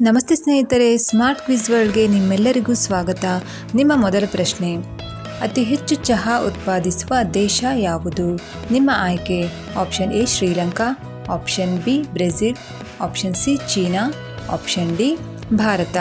ನಮಸ್ತೆ ಸ್ನೇಹಿತರೆ smart quiz ವರ್ಲ್ಡ್ಗೆ ನಿಮ್ಮೆಲ್ಲರಿಗೂ ಸ್ವಾಗತ. ನಿಮ್ಮ ಮೊದಲ ಪ್ರಶ್ನೆ. ಅತಿ ಹೆಚ್ಚು ಚಹಾ ಉತ್ಪಾದಿಸುವ ದೇಶ ಯಾವುದು? ನಿಮ್ಮ ಆಯ್ಕೆ. Option A, Sri Lanka. Option B, Brazil. Option C, China. Option D, Bharat.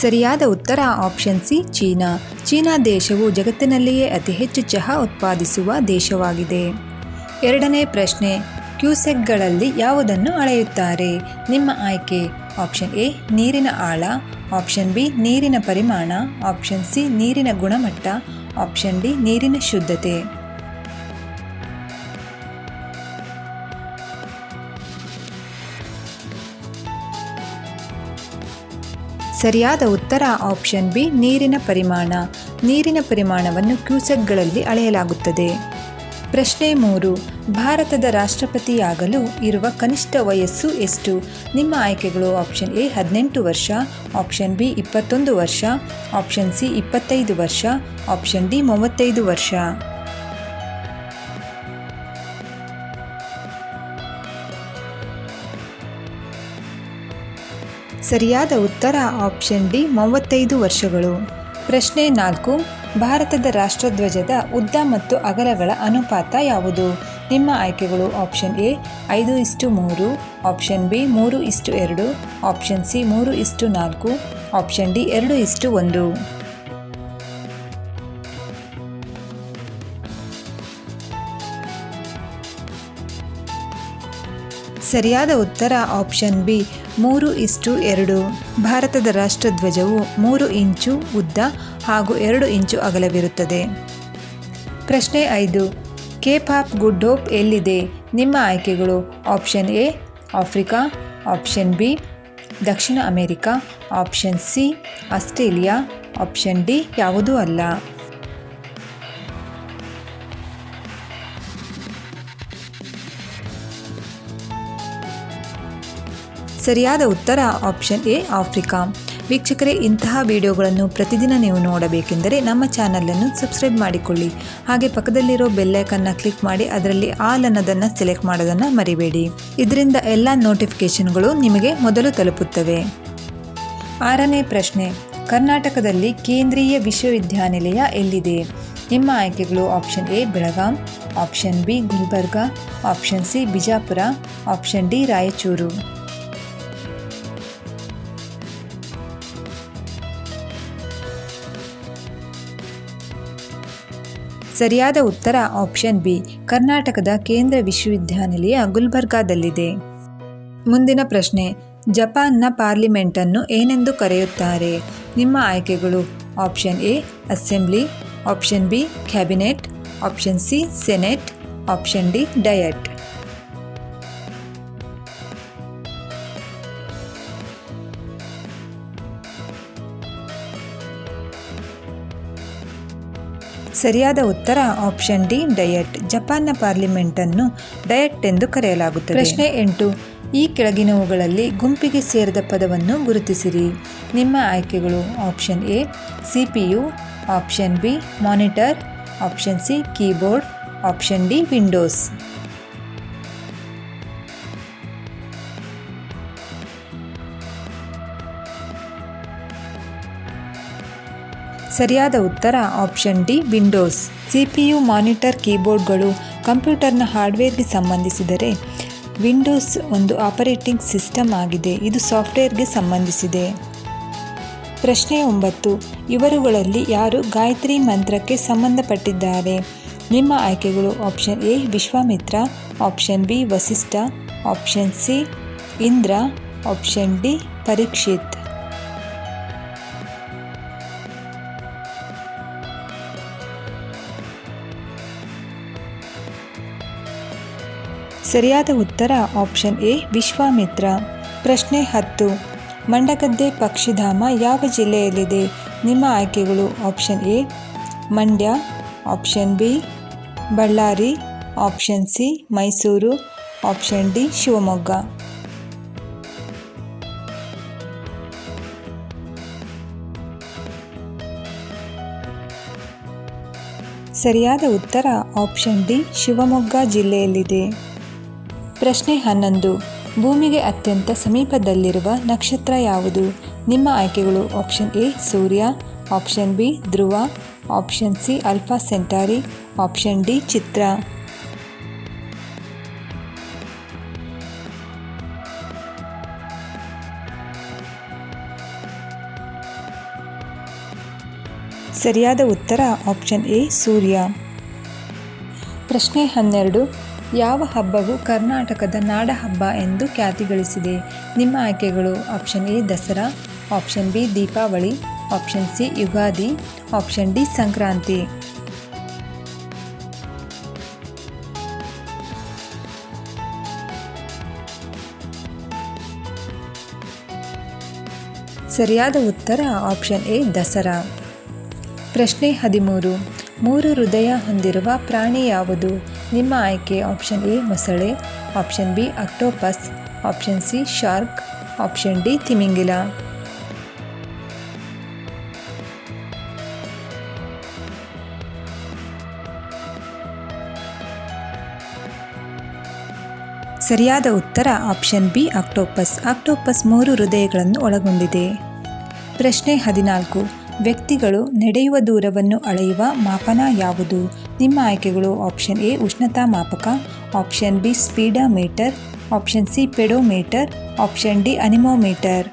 ಸರಿಯಾದ ಉತ್ತರ ಆಪ್ಷನ್ ಸಿ ಚೀನಾ. ಚೀನಾ ದೇಶವು ಜಗತ್ತಿನಲ್ಲಿಯೇ ಅತಿ ಹೆಚ್ಚು ಚಹಾ ಉತ್ಪಾದಿಸುವ ದೇಶವಾಗಿದೆ. ಎರಡನೇ ಪ್ರಶ್ನೆ, ಕ್ಯೂಸೆಕ್ಗಳಲ್ಲಿ ಯಾವುದನ್ನು ಅಳೆಯುತ್ತಾರೆ? ನಿಮ್ಮ ಆಯ್ಕೆ ಆಪ್ಷನ್ ಎ ನೀರಿನ ಆಳ ಆಪ್ಷನ್ ಬಿ ನೀರಿನ ಪರಿಮಾಣ ಆಪ್ಷನ್ ಸಿ ನೀರಿನ ಗುಣಮಟ್ಟ ಆಪ್ಷನ್ ಡಿ ನೀರಿನ ಶುದ್ಧತೆ. ಸರಿಯಾದ ಉತ್ತರ ಆಪ್ಷನ್ ಬಿ, ನೀರಿನ ಪರಿಮಾಣ. ನೀರಿನ ಪರಿಮಾಣವನ್ನು ಕ್ಯೂಸೆಕ್ಗಳಲ್ಲಿ ಅಳೆಯಲಾಗುತ್ತದೆ. ಪ್ರಶ್ನೆ ಮೂರು, ಭಾರತದ ರಾಷ್ಟ್ರಪತಿಯಾಗಲು ಇರುವ ಕನಿಷ್ಠ ವಯಸ್ಸು ಎಷ್ಟು? ನಿಮ್ಮ ಆಯ್ಕೆಗಳು ಆಪ್ಷನ್ ಎ, ಹದಿನೆಂಟು ವರ್ಷ, ಆಪ್ಷನ್ ಬಿ, ಇಪ್ಪತ್ತೊಂದು ವರ್ಷ, ಆಪ್ಷನ್ ಸಿ, ಇಪ್ಪತ್ತೈದು ವರ್ಷ, ಆಪ್ಷನ್ ಡಿ, ಮೂವತ್ತೈದು ವರ್ಷ. ಸರಿಯಾದ ಉತ್ತರ ಆಪ್ಷನ್ ಡಿ ಮೂವತ್ತೈದು ವರ್ಷಗಳು. ಪ್ರಶ್ನೆ ನಾಲ್ಕು, ಭಾರತದ ರಾಷ್ಟ್ರಧ್ವಜದ ಉದ್ದ ಮತ್ತು ಅಗಲಗಳ ಅನುಪಾತ ಯಾವುದು? ನಿಮ್ಮ ಆಯ್ಕೆಗಳು ಆಪ್ಷನ್ ಎ ಐದು ಇಷ್ಟು ಮೂರು, ಆಪ್ಷನ್ ಬಿ ಮೂರು ಇಷ್ಟು ಎರಡು, ಆಪ್ಷನ್ ಸಿ ಮೂರು ಇಷ್ಟು ನಾಲ್ಕು, ಆಪ್ಷನ್ ಡಿ ಎರಡು ಇಷ್ಟು ಒಂದು. ಸರಿಯಾದ ಉತ್ತರ ಆಪ್ಷನ್ ಬಿ, ಮೂರು ಇಷ್ಟು ಎರಡು. ಭಾರತದ ರಾಷ್ಟ್ರಧ್ವಜವು ಮೂರು ಇಂಚು ಉದ್ದ ಹಾಗೂ ಎರಡು ಇಂಚು ಅಗಲವಿರುತ್ತದೆ. ಪ್ರಶ್ನೆ ಐದು ಕೇಪ್ ಆಫ್ ಗುಡ್ ಹೋಪ್ ಎಲ್ಲಿದೆ? ನಿಮ್ಮ ಆಯ್ಕೆಗಳು option A, Africa, option B, Dakshina America, option C, Australia, option D ಯಾವುದೂ ಅಲ್ಲ. ಸರಿಯಾದ ಉತ್ತರ ಆಪ್ಷನ್ ಎ, ಆಫ್ರಿಕಾ. ವೀಕ್ಷಕರೇ, ಇಂತಹ ವಿಡಿಯೋಗಳನ್ನು ಪ್ರತಿದಿನ ನೀವು ನೋಡಬೇಕೆಂದರೆ ನಮ್ಮ ಚಾನಲನ್ನು ಸಬ್ಸ್ಕ್ರೈಬ್ ಮಾಡಿಕೊಳ್ಳಿ. ಹಾಗೆ ಪಕ್ಕದಲ್ಲಿರೋ ಬೆಲ್ಲೈಕನ್ನ ಕ್ಲಿಕ್ ಮಾಡಿ ಅದರಲ್ಲಿ ಆಲ್ ಅನ್ನೋದನ್ನು ಸೆಲೆಕ್ಟ್ ಮಾಡೋದನ್ನು ಮರಿಬೇಡಿ. ಇದರಿಂದ ಎಲ್ಲ ನೋಟಿಫಿಕೇಷನ್ಗಳು ನಿಮಗೆ ಮೊದಲು ತಲುಪುತ್ತವೆ. ಆರನೇ ಪ್ರಶ್ನೆ, ಕರ್ನಾಟಕದಲ್ಲಿ ಕೇಂದ್ರೀಯ ವಿಶ್ವವಿದ್ಯಾನಿಲಯ ಎಲ್ಲಿದೆ? ನಿಮ್ಮ ಆಯ್ಕೆಗಳು option A, Belgaum, option B, Gulbarga, option C, Bijapur, option D, Raichur. ಸರಿಯಾದ ಉತ್ತರ ಆಪ್ಷನ್ ಬಿ, ಕರ್ನಾಟಕದ ಕೇಂದ್ರ ವಿಶ್ವವಿದ್ಯಾನಿಲಯ ಗುಲ್ಬರ್ಗಾದಲ್ಲಿದೆ. ಮುಂದಿನ ಪ್ರಶ್ನೆ, ಜಪಾನ್ನ ಪಾರ್ಲಿಮೆಂಟನ್ನು ಏನೆಂದು ಕರೆಯುತ್ತಾರೆ? ನಿಮ್ಮ ಆಯ್ಕೆಗಳು, option A, assembly, option B, cabinet, option C, senate, option D, diet. ಸರಿಯಾದ ಉತ್ತರ ಆಪ್ಷನ್ ಡಿ, ಡಯಟ್. ಜಪಾನ್ನ ಪಾರ್ಲಿಮೆಂಟನ್ನು ಡಯಟ್ ಎಂದು ಕರೆಯಲಾಗುತ್ತದೆ. ಪ್ರಶ್ನೆ ಎಂಟು. ಈ ಕೆಳಗಿನವುಗಳಲ್ಲಿ ಗುಂಪಿಗೆ ಸೇರಿದ ಪದವನ್ನು ಗುರುತಿಸಿರಿ. ನಿಮ್ಮ ಆಯ್ಕೆಗಳು option A C P U option B, monitor, option C, keyboard, option D, Windows. ಸರಿಯಾದ ಉತ್ತರ option D, Windows. CPU, monitor, ಕೀಬೋರ್ಡ್ಗಳು ಕಂಪ್ಯೂಟರ್ನ ಹಾರ್ಡ್ವೇರ್ಗೆ ಸಂಬಂಧಿಸಿದರೆ ವಿಂಡೋಸ್ ಒಂದು ಆಪರೇಟಿಂಗ್ ಸಿಸ್ಟಮ್ ಆಗಿದೆ. ಇದು ಸಾಫ್ಟ್ವೇರ್ಗೆ ಸಂಬಂಧಿಸಿದೆ. ಪ್ರಶ್ನೆ ಒಂಬತ್ತು. ಇವರುಗಳಲ್ಲಿ ಯಾರು ಗಾಯತ್ರಿ ಮಂತ್ರಕ್ಕೆ ಸಂಬಂಧಪಟ್ಟಿದ್ದಾರೆ? ನಿಮ್ಮ ಆಯ್ಕೆಗಳು option A, Vishwamitra, option B, Vasishtha, option C, Indra, option D, Parikshit. ಸರಿಯಾದ ಉತ್ತರ ಆಪ್ಷನ್ ಎ, ವಿಶ್ವಾಮಿತ್ರ. ಪ್ರಶ್ನೆ ಹತ್ತು. ಮಂಡಗದ್ದೆ ಪಕ್ಷಿಧಾಮ ಯಾವ ಜಿಲ್ಲೆಯಲ್ಲಿದೆ? ನಿಮ್ಮ ಆಯ್ಕೆಗಳು option A, Mandya, option B, Bellary, option C, Mysuru, option D, Shivamogga. ಸರಿಯಾದ ಉತ್ತರ ಆಪ್ಷನ್ ಡಿ, ಶಿವಮೊಗ್ಗ ಜಿಲ್ಲೆಯಲ್ಲಿದೆ. ಪ್ರಶ್ನೆ ಹನ್ನೊಂದು. ಭೂಮಿಗೆ ಅತ್ಯಂತ ಸಮೀಪದಲ್ಲಿರುವ ನಕ್ಷತ್ರ ಯಾವುದು? ನಿಮ್ಮ ಆಯ್ಕೆಗಳು option A, Surya, option B, Dhruva, option C, alpha centauri, option D, Chitra. ಸರಿಯಾದ ಉತ್ತರ ಆಪ್ಷನ್ ಎ, ಸೂರ್ಯ. ಪ್ರಶ್ನೆ ಹನ್ನೆರಡು. ಯಾವ ಹಬ್ಬವು ಕರ್ನಾಟಕದ ನಾಡ ಹಬ್ಬ ಎಂದು ಖ್ಯಾತಿ ಗಳಿಸಿದೆ ನಿಮ್ಮ ಆಯ್ಕೆಗಳು option A Dasara, option B Deepavali, option C Ugadi, option D Sankranti. ಸರಿಯಾದ ಉತ್ತರ ಆಪ್ಷನ್ ಎ ದಸರಾ. ಪ್ರಶ್ನೆ ಹದಿಮೂರು. ಮೂರು ಹೃದಯ ಹೊಂದಿರುವ ಪ್ರಾಣಿ ಯಾವುದು? ನಿಮ್ಮ ಆಯ್ಕೆ ಆಪ್ಷನ್ ಎ, ಮೊಸಳೆ, option B, octopus, option C, shark, option D, ತಿಮಿಂಗಿಲ. ಸರಿಯಾದ ಉತ್ತರ ಆಪ್ಷನ್ ಬಿ, ಅಕ್ಟೋಪಸ್. ಅಕ್ಟೋಪಸ್ ಮೂರು ಹೃದಯಗಳನ್ನು ಒಳಗೊಂಡಿದೆ. ಪ್ರಶ್ನೆ ಹದಿನಾಲ್ಕು. ವ್ಯಕ್ತಿಗಳು ನಡೆಯುವ ದೂರವನ್ನು ಅಳೆಯುವ ಮಾಪನ ಯಾವುದು? ನಿಮ್ಮ ಆಯ್ಕೆಗಳು ಆಪ್ಷನ್ ಎ, ಉಷ್ಣತಾ ಮಾಪಕ, option B speedometer option C, pedometer, option D, anemometer.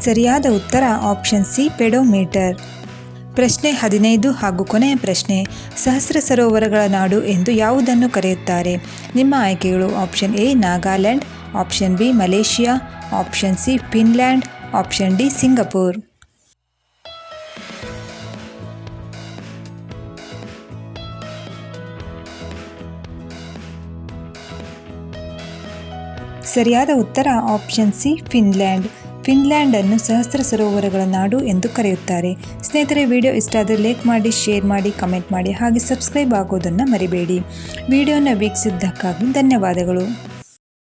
ಸರಿಯಾದ ಉತ್ತರ ಆಪ್ಷನ್ ಸಿ, ಪೆಡೋಮೀಟರ್. ಪ್ರಶ್ನೆ ಹದಿನೈದು ಹಾಗೂ ಕೊನೆಯ ಪ್ರಶ್ನೆ, ಸಹಸ್ರ ಸರೋವರಗಳ ನಾಡು ಎಂದು ಯಾವುದನ್ನು ಕರೆಯುತ್ತಾರೆ? ನಿಮ್ಮ ಆಯ್ಕೆಗಳು option A, Nagaland, option B, Malaysia, option C, Finland, option D, Singapore. ಸರಿಯಾದ ಉತ್ತರ ಆಪ್ಷನ್ ಸಿ, ಫಿನ್ಲ್ಯಾಂಡ್. ಫಿನ್ಲ್ಯಾಂಡ್ ಅನ್ನು ಸಹಸ್ರ ಸರೋವರಗಳ ನಾಡು ಎಂದು ಕರೆಯುತ್ತಾರೆ. ಸ್ನೇಹಿತರೆ, ವಿಡಿಯೋ ಇಷ್ಟ ಆದರೆ ಲೈಕ್ ಮಾಡಿ, ಶೇರ್ ಮಾಡಿ, ಕಮೆಂಟ್ ಮಾಡಿ ಹಾಗೆ ಸಬ್ಸ್ಕ್ರೈಬ್ ಆಗೋದನ್ನು ಮರಿಬೇಡಿ. ವಿಡಿಯೋನ ವೀಕ್ಷಿಸಿದ್ದಕ್ಕಾಗಿ ಧನ್ಯವಾದಗಳು.